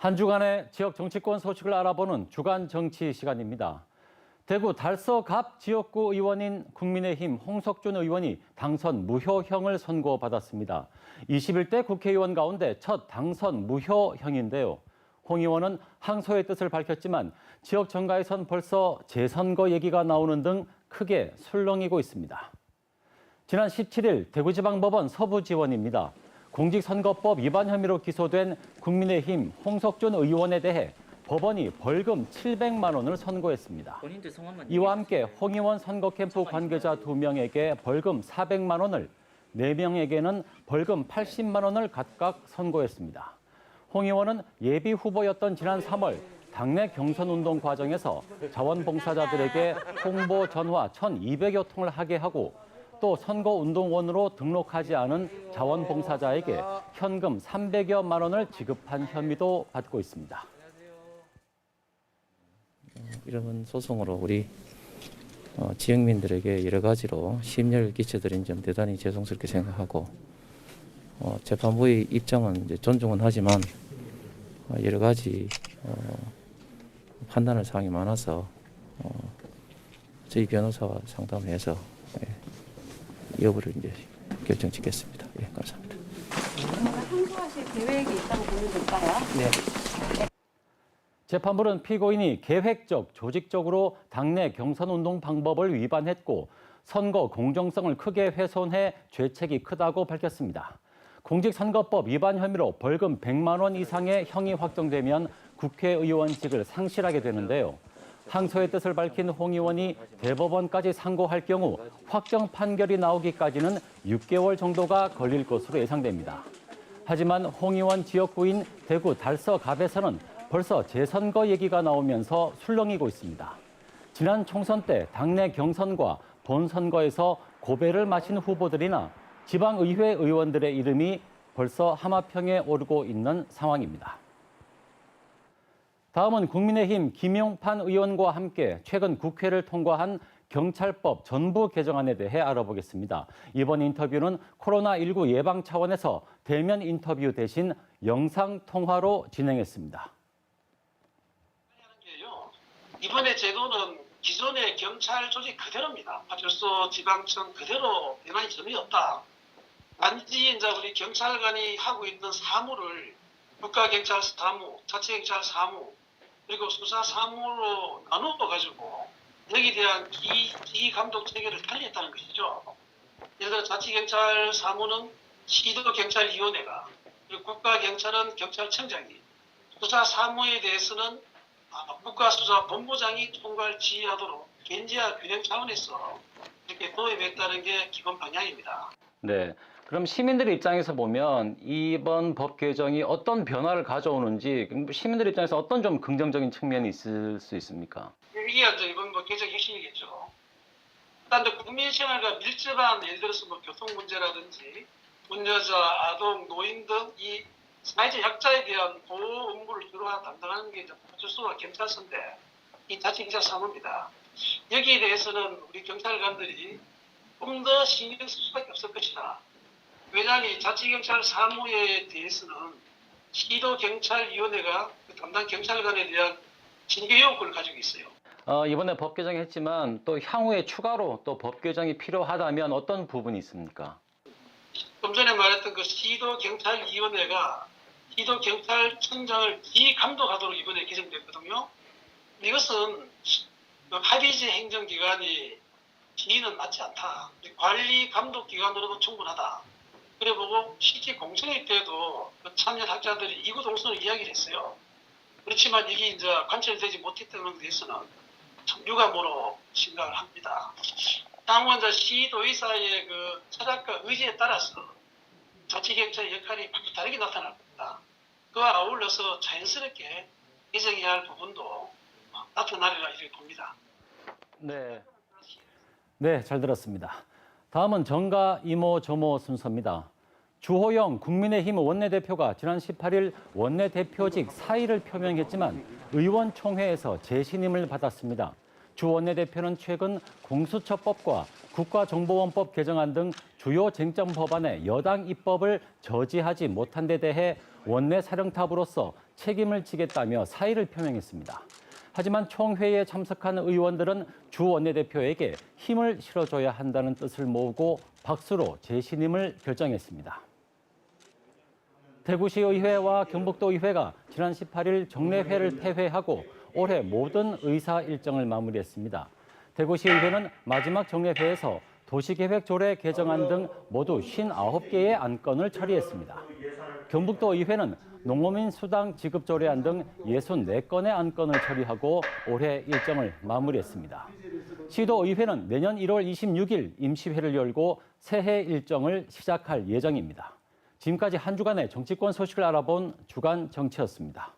한 주간의 지역 정치권 소식을 알아보는 주간 정치 시간입니다. 대구 달서갑 지역구 의원인 국민의힘 홍석준 의원이 당선 무효형을 선고받았습니다. 21대 국회의원 가운데 첫 당선 무효형인데요. 홍 의원은 항소의 뜻을 밝혔지만 지역 정가에선 벌써 재선거 얘기가 나오는 등 크게 술렁이고 있습니다. 지난 17일 대구지방법원 서부지원입니다. 공직선거법 위반 혐의로 기소된 국민의힘 홍석준 의원에 대해 법원이 벌금 700만 원을 선고했습니다. 이와 함께 홍 의원 선거 캠프 관계자 2명에게 벌금 400만 원을, 4명에게는 벌금 80만 원을 각각 선고했습니다. 홍 의원은 예비 후보였던 지난 3월 당내 경선 운동 과정에서 자원봉사자들에게 홍보 전화 1,200여 통을 하게 하고 또 선거운동원으로 등록하지 않은 자원봉사자에게 현금 300여만 원을 지급한 혐의도 받고 있습니다. 이런 소송으로 우리 어, 지역민들에게 여러 가지로 심려를 끼쳐드린 점 대단히 죄송스럽게 생각하고 어, 재판부의 입장은 존중은 하지만 어, 여러 가지 어, 판단할 사항이 많아서 어, 저희 변호사와 상담해서 예, 여부를 이제 결정 짓겠습니다. 예, 감사합니다. 항소하실 계획이 있다고 보면 될까요? 재판부는 피고인이 계획적, 조직적으로 당내 경선 운동 방법을 위반했고 선거 공정성을 크게 훼손해 죄책이 크다고 밝혔습니다. 공직선거법 위반 혐의로 벌금 100만 원 이상의 형이 확정되면 국회의원직을 상실하게 되는데요. 항소의 뜻을 밝힌 홍 의원이 대법원까지 상고할 경우 확정 판결이 나오기까지는 6개월 정도가 걸릴 것으로 예상됩니다. 하지만 홍 의원 지역구인 대구 달서갑에서는 벌써 재선거 얘기가 나오면서 술렁이고 있습니다. 지난 총선 때 당내 경선과 본선거에서 고배를 마신 후보들이나 지방의회 의원들의 이름이 벌써 하마평에 오르고 있는 상황입니다. 다음은 국민의힘 김용판 의원과 함께 최근 국회를 통과한 경찰법 전부 개정안에 대해 알아보겠습니다. 이번 인터뷰는 코로나19 예방 차원에서 대면 인터뷰 대신 영상 통화로 진행했습니다. 이번에 제도는 기존의 경찰 조직 그대로입니다. 파출소, 지방청 그대로 변화의 점이 없다. 단지 이제 우리 경찰관이 하고 있는 사무를 국가경찰 사무, 자치경찰 사무, 그리고 수사 사무로 나누어 가지고 여기에 대한 기, 기 감독 체계를 달리했다는 것이죠. 예를 들어 자치경찰 사무는 시도경찰위원회가 국가경찰은 경찰청장이 수사 사무에 대해서는 아, 국가수사본부장이 총괄 지휘하도록 견제와 균형 차원에서 이렇게 도입했다는 게 기본 방향입니다. 네. 그럼 시민들의 입장에서 보면 이번 법 개정이 어떤 변화를 가져오는지 시민들 입장에서 어떤 좀 긍정적인 측면이 있을 수 있습니까? 이게 이제 이번 뭐 개정 핵심이겠죠. 일단 국민 생활과 밀접한 예를 들어서 뭐 교통 문제라든지 분여자, 아동, 노인 등 이 사회적 약자에 대한 보호 업무를 주로 담당하는 게 이제 파출소와 경찰서인데 이 자치 경찰 사무입니다. 여기에 대해서는 우리 경찰관들이 좀 더 신경 쓸 수밖에 없을 것이다. 왜냐하면 이 자치경찰 사무에 대해서는 시도경찰위원회가 그 담당 경찰관에 대한 징계 요구를 가지고 있어요. 어, 이번에 법 개정했지만 또 향후에 추가로 또 법 개정이 필요하다면 어떤 부분이 있습니까? 좀 전에 말했던 그 시도경찰위원회가 시도경찰청장을 비감독하도록 이번에 개정됐거든요. 이것은 그 합의제 행정기관이 지위는 맞지 않다. 관리 감독 기관으로도 충분하다. 그래 보고 실제 공청회 때도 그 참여 학자들이 이구동성을 이야기를 했어요. 그렇지만 이게 이제 관철되지 못했다는 대해서는 참 유감으로 생각을 합니다. 이제 시도의사의 그 철학과 의지에 따라서 자치경찰의 역할이 바로 다르게 나타날 겁니다. 그와 아울러서 자연스럽게 개정해야 할 부분도 나타나리라 이렇게 봅니다. 네. 네, 잘 들었습니다. 다음은 정가 이모 조모 순서입니다. 주호영 국민의힘 원내대표가 지난 18일 원내대표직 사의를 표명했지만 의원총회에서 재신임을 받았습니다. 주 원내대표는 최근 공수처법과 국가정보원법 개정안 등 주요 쟁점 법안의 여당 입법을 저지하지 못한 데 대해 원내 사령탑으로서 책임을 지겠다며 사의를 표명했습니다. 하지만 총회에 참석한 의원들은 주 원내대표에게 힘을 실어줘야 한다는 뜻을 모으고 박수로 재신임을 결정했습니다. 대구시의회와 경북도의회가 지난 18일 정례회를 폐회하고 올해 모든 의사 일정을 마무리했습니다. 대구시의회는 마지막 정례회에서 도시계획 조례 개정안 등 모두 59개의 안건을 처리했습니다. 경북도 의회는 농어민 수당 지급 조례안 등 64건의 안건을 처리하고 올해 일정을 마무리했습니다. 시도 의회는 내년 1월 26일 임시회를 열고 새해 일정을 시작할 예정입니다. 지금까지 한 주간의 정치권 소식을 알아본 주간 정치였습니다.